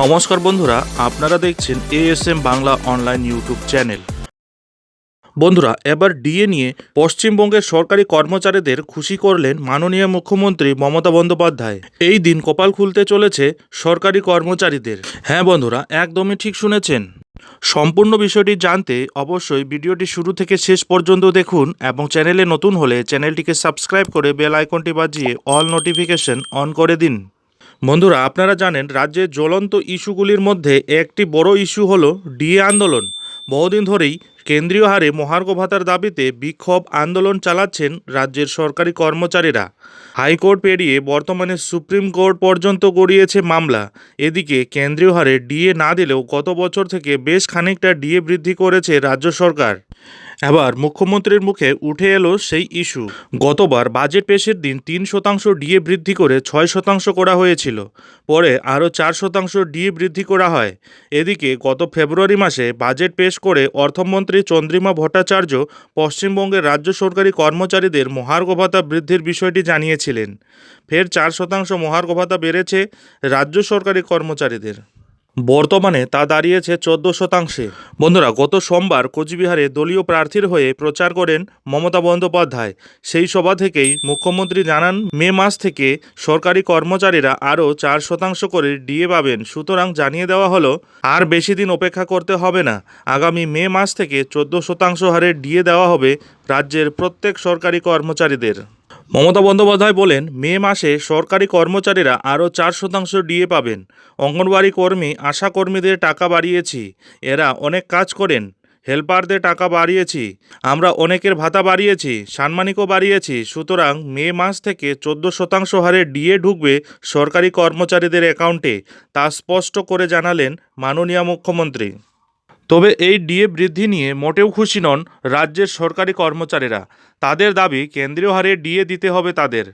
নমস্কার বন্ধুরা, আপনারা দেখছেন ASM Bangla online YouTube channel বন্ধুরা, এবার ডিএ নিয়ে পশ্চিমবঙ্গের সরকারি কর্মচারীদের খুশি করলেন মাননীয় মুখ্যমন্ত্রী মমতা বন্দ্যোপাধ্যায়। এই দিন কপাল খুলতে চলেছে সরকারি কর্মচারীদের। হ্যাঁ বন্ধুরা, একদমই ঠিক শুনেছেন। সম্পূর্ণ বিষয়টি জানতে অবশ্যই ভিডিওটি শুরু থেকে শেষ পর্যন্ত দেখুন এবং চ্যানেলে নতুন হলে চ্যানেলটিকে সাবস্ক্রাইব করে বেল আইকনটি বাজিয়ে অল নোটিফিকেশন অন করে দিন। বন্ধুরা, আপনারা জানেন রাজ্যের জ্বলন্ত ইস্যুগুলির মধ্যে একটি বড় ইস্যু হলো ডিএ আন্দোলন। বহুদিন ধরেই কেন্দ্রীয় হারে মহার্ঘ ভাতার দাবিতে বিক্ষোভ আন্দোলন চালাচ্ছেন রাজ্যের সরকারি কর্মচারীরা। হাইকোর্ট পেরিয়ে বর্তমানে সুপ্রিম কোর্ট পর্যন্ত গড়িয়েছে মামলা। এদিকে কেন্দ্রীয় হারে ডিএ না দিলেও গত বছর থেকে বেশ খানিকটা ডিএ বৃদ্ধি করেছে রাজ্য সরকার। এবার মুখ্যমন্ত্রীর মুখে উঠে এলো সেই ইস্যু। গতবার বাজেট পেশের দিন তিন শতাংশ ডিএ বৃদ্ধি করে ছয় শতাংশ করা হয়েছিল, পরে আরও চার শতাংশ ডিএ বৃদ্ধি করা হয়। এদিকে গত ফেব্রুয়ারি মাসে বাজেট পেশ করে অর্থমন্ত্রী চন্দ্রিমা ভট্টাচার্য পশ্চিমবঙ্গের রাজ্য সরকারি কর্মচারীদের মহার্ঘ ভাতা বৃদ্ধির বিষয়টি জানিয়েছিলেন। ফের চার শতাংশ মহার্ঘ ভাতা বেড়েছে রাজ্য সরকারি কর্মচারীদের। বর্তমানে তা দাঁড়িয়েছে চোদ্দ শতাংশে। বন্ধুরা, গত সোমবার কোচবিহারে দলীয় প্রার্থীর হয়ে প্রচার করেন মমতা বন্দ্যোপাধ্যায়। সেই সভা থেকেই মুখ্যমন্ত্রী জানান, মে মাস থেকে সরকারি কর্মচারীরা আরও চার শতাংশ করে ডিএ পাবেন। সুতরাং জানিয়ে দেওয়া হলো, আর বেশি দিন অপেক্ষা করতে হবে না। আগামী মে মাস থেকে চোদ্দ শতাংশ হারে ডিএ দেওয়া হবে রাজ্যের প্রত্যেক সরকারি কর্মচারীদের। মমতা বন্দ্যোপাধ্যায় বলেন, মে মাসে সরকারি কর্মচারীরা আরও চার শতাংশ ডিএ পাবেন। অঙ্গনওয়াড়ি কর্মী, আশা কর্মীদের টাকা বাড়িয়েছি। এরা অনেক কাজ করেন, হেল্পারদের টাকা বাড়িয়েছি। আমরা অনেকের ভাতা বাড়িয়েছি সাম্মানিকও বাড়িয়েছি। সুতরাং মে মাস থেকে চোদ্দ শতাংশ হারে ডিএ ঢুকবে সরকারি কর্মচারীদের অ্যাকাউন্টে, তা স্পষ্ট করে জানালেন মাননীয় মুখ্যমন্ত্রী। তবে এই ডিএ বৃদ্ধি নিয়ে মোটেও খুশি নন রাজ্যের সরকারি কর্মচারীরা। তাদের দাবি, কেন্দ্রীয় হারে ডিএ দিতে হবে তাদের।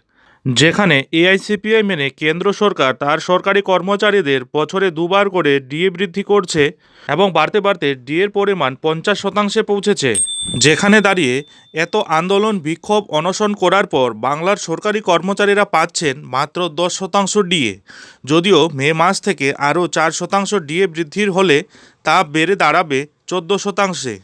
যেখানে এআইসিপিআই মেনে কেন্দ্র সরকার তার সরকারি কর্মচারীদের বছরে দুবার করে ডিএ বৃদ্ধি করছে এবং বাড়তে বাড়তে ডিএর পরিমাণ পঞ্চাশ শতাংশে পৌঁছেছে। যেখানে দাঁড়িয়ে এত আন্দোলন, বিক্ষোভ, অনশন করার পর বাংলার সরকারি কর্মচারীরা পাচ্ছেন মাত্র দশ শতাংশ ডিএ। যদিও মে মাস থেকে আরও চার শতাংশ ডিএ বৃদ্ধির হলে তা বেড়ে দাঁড়াবে চোদ্দ শতাংশে।